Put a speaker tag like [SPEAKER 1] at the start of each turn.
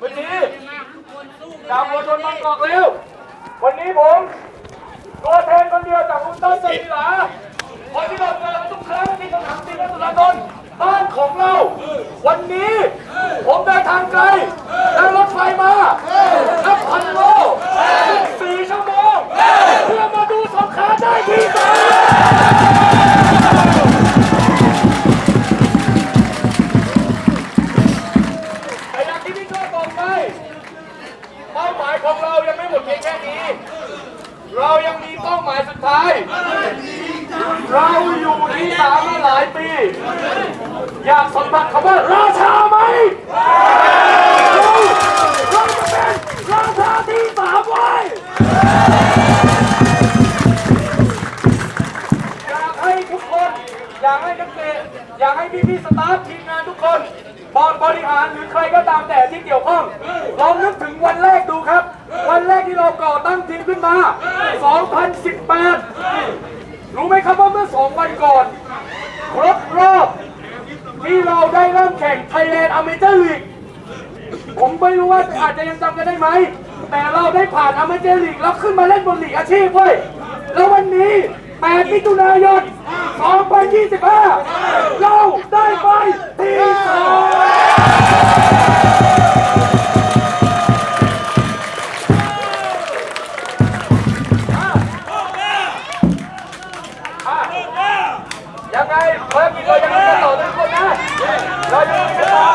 [SPEAKER 1] วันนี้ดาวหัชนมังกรเร็ว วันนี้ผมตัวแทนคนเดียวจากคุณต้นสมิลาคนที่เราเจอทุกครั้งที่สนามบินรัตนนท์บ้านของเรา วันนี้ผมเดินทางไกล เรายังมีเป้าหมายสุดท้าย เราอยู่ที่สามมาหลายปี อยากสัมผัสคำว่าราชาไหมเราจะเป็นราชาที่สามไว้อยากให้ทุกคน อยากให้นักเตะอยากให้พี่พี่สตาฟทีมงานทุกคนบอลบริหารหรือใครก็ตามแต่ที่เกี่ยวข้องลองนึกถึงวันแรกดูครับ ที่เราก่อตั้งทีมขึ้นมา 2018 รู้ไหมครับว่าเมื่อสองวันก่อน ครบรอบที่เราได้เริ่มแข่งไทยแลนด์อเมเจอร์ลีกผมไม่รู้ว่าอาจจะยังจำกันได้ไหม แต่เราได้ผ่านอเมเจอร์ลีกแล้วขึ้นมาเล่นบนลีกอาชีพเว้ย แล้ววันนี้ 8 มิถุนายน 2025 เราได้ไปที่ เราจะมีกันต่อทุกคนนะเราจะมีกันต่อ